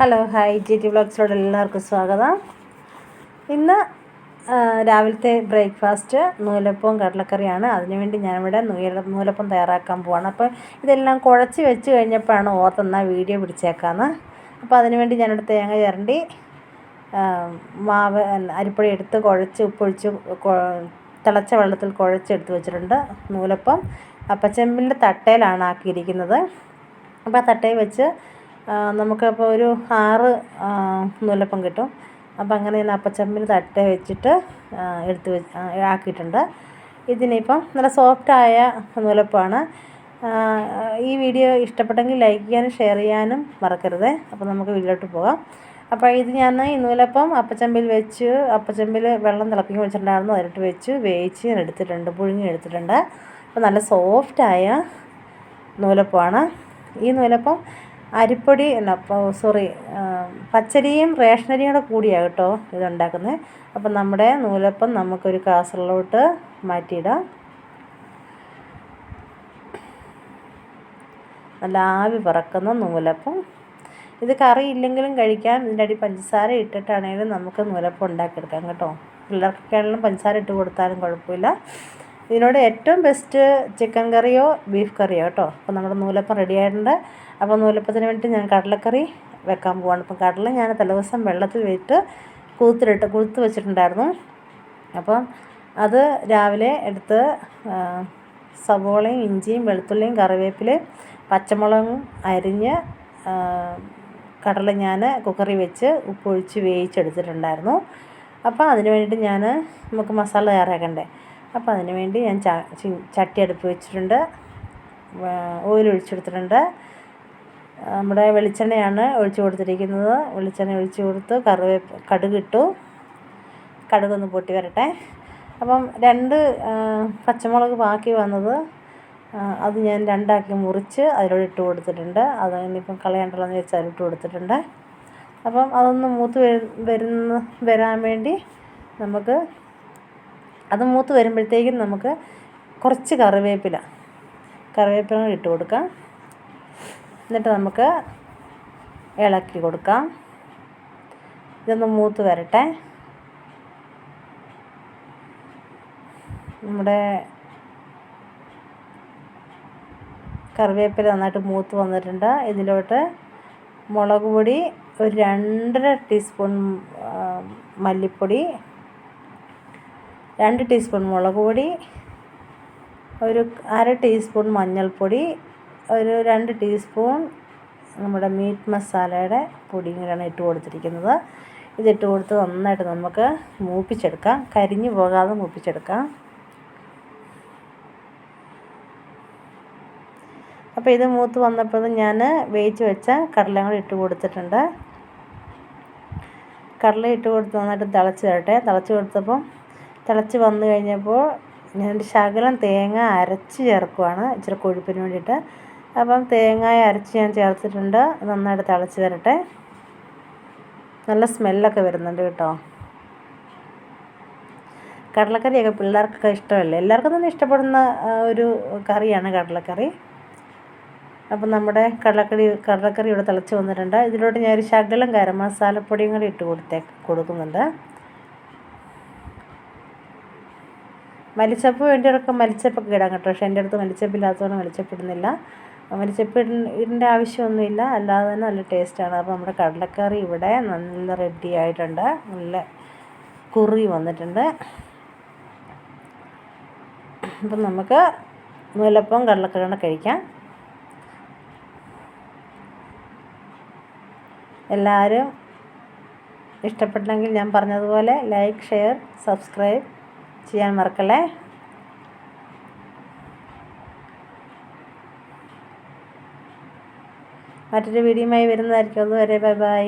Hello hi. G T ബ്ലോഗ്സിലോട് എല്ലാവർക്കും സ്വാഗതം. ഇന്ന് രാവിലത്തെ ബ്രേക്ക്ഫാസ്റ്റ് നൂലപ്പവും കടലക്കറിയാണ്. അതിനുവേണ്ടി ഞാനിവിടെ നൂല നൂലപ്പം തയ്യാറാക്കാൻ പോവാണ്. അപ്പോൾ ഇതെല്ലാം കുഴച്ച് വെച്ച് കഴിഞ്ഞപ്പോഴാണ് ഓർത്തെന്നാൽ വീഡിയോ പിടിച്ചേക്കാന്ന്. അപ്പോൾ അതിനുവേണ്ടി ഞാനിവിടെ തേങ്ങ ചിരണ്ടി മാവ് അരിപ്പൊടി എടുത്ത് കുഴച്ച് ഉപ്പൊഴിച്ച് തിളച്ച വെള്ളത്തിൽ കുഴച്ചെടുത്ത് വെച്ചിട്ടുണ്ട് നൂലപ്പം. അപ്പച്ചെമ്പിന്റെ തട്ടയിലാണ് ആക്കിയിരിക്കുന്നത്. അപ്പോൾ ആ തട്ടയിൽ വെച്ച് നമുക്കപ്പോൾ ഒരു ആറ് നൂലപ്പം കിട്ടും. അപ്പം അങ്ങനെ ഞാൻ അപ്പച്ചമ്പിൽ തട്ട വെച്ചിട്ട് എടുത്ത് വെച്ച് ആക്കിയിട്ടുണ്ട്. ഇതിനിപ്പം നല്ല സോഫ്റ്റായ നൂലപ്പമാണ് ഈ വീഡിയോ ഇഷ്ടപ്പെട്ടെങ്കിൽ ലൈക്ക് ചെയ്യാനും ഷെയർ ചെയ്യാനും മറക്കരുത്. അപ്പോൾ നമുക്ക് വീട്ടിലോട്ട് പോകാം. അപ്പോൾ ഇത് ഞാൻ ഈ നൂലപ്പം അപ്പച്ചമ്പിൽ വെച്ച് അപ്പച്ചമ്പിൽ വെള്ളം തിളപ്പിക്കാൻ വെച്ചിട്ടുണ്ടായിരുന്നു. അതിലിട്ട് വെച്ച് വേവിച്ച് ഞാൻ എടുത്തിട്ടുണ്ട് പുഴുങ്ങി എടുത്തിട്ടുണ്ട്. അപ്പോൾ നല്ല സോഫ്റ്റായ നൂലപ്പമാണ് ഈ നൂലപ്പം അരിപ്പൊടി അല്ല സോറി പച്ചരിയും റേഷനരിയും കൂടെ കൂടിയാണ് കേട്ടോ ഇതുണ്ടാക്കുന്നത്. അപ്പം നമ്മുടെ നൂലപ്പം നമുക്കൊരു കാസറിലോട്ട് മാറ്റിയിടാം. നല്ല ആവി പറക്കുന്ന നൂലപ്പം. ഇത് കറി ഇല്ലെങ്കിലും കഴിക്കാൻ ഇതിന്റെ അടി പഞ്ചസാര ഇട്ടിട്ടാണെങ്കിലും നമുക്ക് നൂലപ്പം ഉണ്ടാക്കിയെടുക്കാം കേട്ടോ. പിള്ളേർക്കൊക്കെയാണെങ്കിലും പഞ്ചസാര ഇട്ട് കൊടുത്താലും കുഴപ്പമില്ല. ഇതിനോട് ഏറ്റവും ബെസ്റ്റ് ചിക്കൻ കറിയോ ബീഫ് കറിയോ കേട്ടോ അപ്പോൾ നമ്മുടെ നൂലപ്പം റെഡി ആയിട്ടുണ്ട്. അപ്പോൾ നൂലപ്പത്തിന് വേണ്ടി ഞാൻ കടലക്കറി വെക്കാൻ പോവാണ്. അപ്പം കടല ഞാൻ തലേദിവസം വെള്ളത്തിൽ വെച്ചിട്ട് കൂത്തിലിട്ട് കുളുത്ത് വെച്ചിട്ടുണ്ടായിരുന്നു. അപ്പം അത് രാവിലെ എടുത്ത് സവോളയും ഇഞ്ചിയും വെളുത്തുള്ളിയും കറിവേപ്പിലയും പച്ചമുളകും അരിഞ്ഞ് കടല ഞാൻ കുക്കറി വെച്ച് ഉപ്പൊഴിച്ച് വേവിച്ചെടുത്തിട്ടുണ്ടായിരുന്നു. അപ്പോൾ അതിന് വേണ്ടിയിട്ട് ഞാൻ നമുക്ക് മസാല തയ്യാറാക്കണ്ടേ? അപ്പോൾ അതിന് വേണ്ടി ഞാൻ ചട്ടി അടുപ്പ് വെച്ചിട്ടുണ്ട്. ഓയിൽ ഒഴിച്ചെടുത്തിട്ടുണ്ട്. നമ്മുടെ വെളിച്ചെണ്ണയാണ് ഒഴിച്ച് കൊടുത്തിരിക്കുന്നത്. വെളിച്ചെണ്ണ ഒഴിച്ച് കൊടുത്ത്. കറിവേപ്പ് കടുകിട്ടു കടുകൊന്ന് പൊട്ടി വരട്ടെ. അപ്പം രണ്ട് പച്ചമുളക് ബാക്കി വന്നത് അത് ഞാൻ രണ്ടാക്കി മുറിച്ച് അതിലൂടെ ഇട്ട് കൊടുത്തിട്ടുണ്ട്. അത് ഇനിയിപ്പം കളയണ്ടല്ലോ എന്ന് വെച്ചാൽ അതിലിട്ട് കൊടുത്തിട്ടുണ്ട്. അപ്പം അതൊന്ന് മൂത്ത് വരുന്ന വരാൻ വേണ്ടി നമുക്ക് അത് മൂത്ത് വരുമ്പോഴത്തേക്കും നമുക്ക് കുറച്ച് കറിവേപ്പില. കറിവേപ്പില ഇട്ട് കൊടുക്കാം. എന്നിട്ട് നമുക്ക് ഇളക്കി കൊടുക്കാം. ഇതൊന്ന് മൂത്ത് വരട്ടെ. നമ്മുടെ കറിവേപ്പില നന്നായിട്ട് മൂത്ത് വന്നിട്ടുണ്ട്. ഇതിലോട്ട് മുളക് പൊടി ഒരു രണ്ടര ടീസ്പൂൺ മല്ലിപ്പൊടി രണ്ട് ടീസ്പൂൺ മുളക് പൊടി ഒരു അര ടീസ്പൂൺ മഞ്ഞൾപ്പൊടി ഒരു രണ്ട് ടീസ്പൂൺ നമ്മുടെ മീറ്റ് മസാലയുടെ പൊടിയും കൂടെയാണ് ഇട്ട് കൊടുത്തിരിക്കുന്നത്. ഇതിട്ട് കൊടുത്ത് നന്നായിട്ട് നമുക്ക് മൂപ്പിച്ചെടുക്കാം. കരിഞ്ഞു പോകാതെ മൂപ്പിച്ചെടുക്കാം. അപ്പോൾ ഇത് മൂത്ത് വന്നപ്പോൾ ഞാൻ വേവിച്ച് വെച്ച കടലയും കൂടി ഇട്ട് കൊടുത്തിട്ടുണ്ട്. കടല ഇട്ട് കൊടുത്ത് നന്നായിട്ട് തിളച്ച് തരട്ടെ തിളച്ച് കൊടുത്തപ്പം തിളച്ച് വന്നു കഴിഞ്ഞപ്പോൾ ഞാൻ ഒരു ശകലം തേങ്ങ അരച്ച് ചേർക്കുവാണ് ഇച്ചിരി കൊഴുപ്പിന് വേണ്ടിയിട്ട്. അപ്പം തേങ്ങ അരച്ച് ഞാൻ ചേർത്തിട്ടുണ്ട്. നന്നായിട്ട് തിളച്ച് വരട്ടെ. നല്ല സ്മെല്ലൊക്കെ വരുന്നുണ്ട് കേട്ടോ. കടലക്കറിയൊക്കെ പിള്ളേർക്കൊക്കെ ഇഷ്ടമല്ലേ? എല്ലാവർക്കും തന്നെ ഇഷ്ടപ്പെടുന്ന ഒരു കറിയാണ് കടലക്കറി. അപ്പം നമ്മുടെ കടലക്കറി കടലക്കറി ഇവിടെ തിളച്ച് വന്നിട്ടുണ്ട്. ഇതിലോട്ട് ഞാൻ ഒരു ശകലം ഗരം മസാലപ്പൊടിയും കൂടി ഇട്ട് കൊടുത്തേ കൊടുക്കുന്നുണ്ട്. മല്ലിച്ചപ്പ് വേണ്ടിയവർക്ക് മലിച്ചപ്പൊക്കെ ഇടാം കേട്ടോ. പക്ഷേ എന്റെ അടുത്ത് മലിച്ചപ്പില്ലാത്തതുകൊണ്ട് മലിച്ചപ്പിടുന്നില്ല മല്ലിച്ചപ്പ് ഇടേണ്ട ആവശ്യമൊന്നുമില്ല. അല്ലാതെ തന്നെ നല്ല ടേസ്റ്റാണ് അപ്പോൾ നമ്മുടെ കടലക്കറി ഇവിടെ നല്ല റെഡി ആയിട്ടുണ്ട്. നല്ല കുറി വന്നിട്ടുണ്ട്. അപ്പം നമുക്ക് നൂലപ്പം കടലക്കറി കഴിക്കാം. എല്ലാവരും ഇഷ്ടപ്പെട്ടെങ്കിൽ ഞാൻ പറഞ്ഞതുപോലെ ലൈക്ക് ഷെയർ സബ്സ്ക്രൈബ് ചെയ്യാൻ മറക്കല്ലേ? മറ്റൊരു വീഡിയോയുമായി വരുന്നതായിരിക്കും. അതുവരെ ബൈ ബൈ.